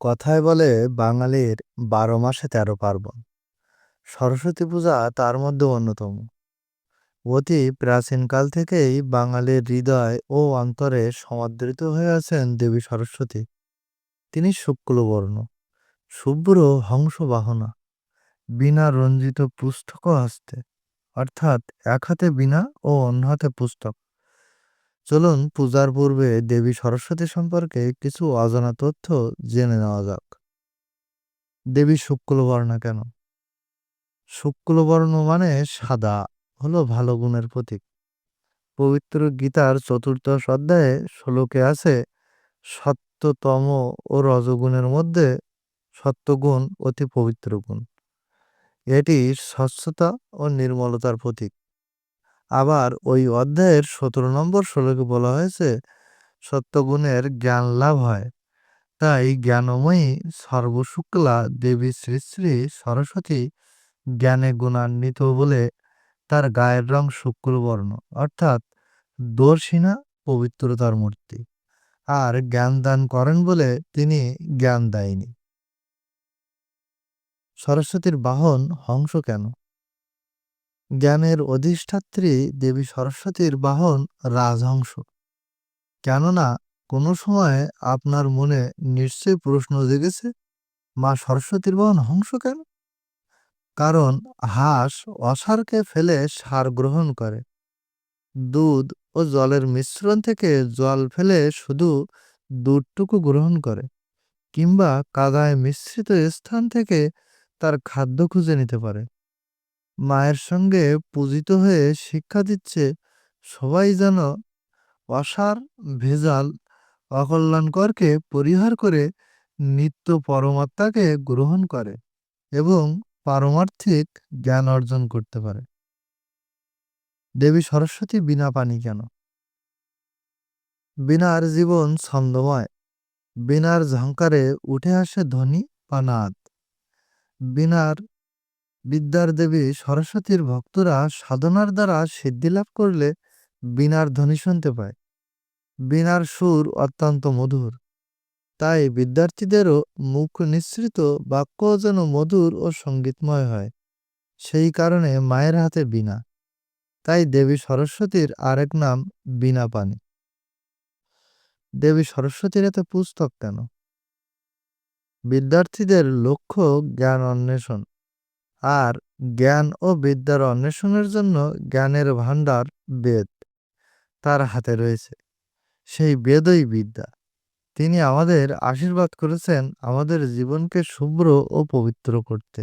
কথায় বলে বাঙালির বারো মাসে তেরো পার্বণ। সরস্বতী পূজা তার মধ্যে অন্যতম। অতি প্রাচীনকাল থেকেই বাঙালির হৃদয় ও অন্তরে সমাদৃত হয়ে আছেন দেবী সরস্বতী। তিনি শুক্লবর্ণ, শুভ্র হংসবাহনা, বিনা রঞ্জিত পুস্তক হস্তে, অর্থাৎ এক হাতে বিনা ও অন্য হাতে পুস্তক। চলুন পূজার পূর্বে দেবী সরস্বতী সম্পর্কে কিছু অজানা তথ্য জেনে নেওয়া যাক। দেবী শুক্লবর্ণা কেন? শুক্লবর্ণ মানে সাদা, হলো ভালো গুণের প্রতীক। পবিত্র গীতার চতুর্দশ অধ্যায়ে শ্লোকে আছে, সত্যতম ও রজগুণের মধ্যে সত্যগুণ অতি পবিত্র গুণ। এটি স্বচ্ছতা ও নির্মলতার প্রতীক। আবার ওই অধ্যায়ের সতেরো নম্বর শ্লোকে বলা হয়েছে, সত্যগুণের জ্ঞান লাভ হয়। তাই জ্ঞানময়ী সর্বশুক্লা দেবী শ্রী শ্রী সরস্বতী জ্ঞানে গুণান্বিত বলে তার গায়ের রং শুক্লবর্ণ, অর্থাৎ দর্শিনা পবিত্রতার মূর্তি। আর জ্ঞান দান করেন বলে তিনি জ্ঞান দেয়নি। সরস্বতীর বাহন হংস কেন? জ্ঞানের অধিষ্ঠাত্রী দেবী সরস্বতীর বাহন রাজহংস। কেননা, কোনো সময় আপনার মনে নিশ্চয়ই প্রশ্ন জেগেছে, মা সরস্বতীর বাহন হংস কেন? কারণ হাঁস অসারকে ফেলে সার গ্রহণ করে। দুধ ও জলের মিশ্রণ থেকে জল ফেলে শুধু দুধটুকু গ্রহণ করে, কিংবা কাদায় মিশ্রিত স্থান থেকে তার খাদ্য খুঁজে নিতে পারে। মায়ের সঙ্গে পূজিত হয়ে শিক্ষা দিচ্ছে সবাই যেন অসার, ভেজাল, অকল্যাণকরকে পরিহার করে নিত্য পরমাত্মাকে গ্রহণ করে এবং পারমার্থিক জ্ঞান অর্জন করতে পারে। দেবী সরস্বতী বিনা পানি কেন? বিনার জীবন ছন্দময়, বিনার ঝঙ্কারে উঠে আসে ধ্বনি পানাদ বিনার বিদ্যার দেবী সরস্বতীর ভক্তরা সাধনার দ্বারা সিদ্ধি লাভ করলে বিনার ধ্বনি শুনতে পায়। বিনার সুর অত্যন্ত মধুর। তাই বিদ্যার্থীদেরও মুখ নিঃসৃত বাক্য যেন মধুর ও সঙ্গীতময় হয়। সেই কারণে মায়ের হাতে বিনা। তাই দেবী সরস্বতীর আরেক নাম বিনা পানি দেবী সরস্বতীর এত পুস্তক কেন? বিদ্যার্থীদের লক্ষ্য জ্ঞান অন্বেষণ। আর জ্ঞান ও বিদ্যার অন্বেষণের জন্য জ্ঞানের ভাণ্ডার বেদ তার হাতে রয়েছে। সেই বেদই বিদ্যা। তিনি আমাদের আশীর্বাদ করেছেন আমাদের জীবনকে শুভ্র ও পবিত্র করতে।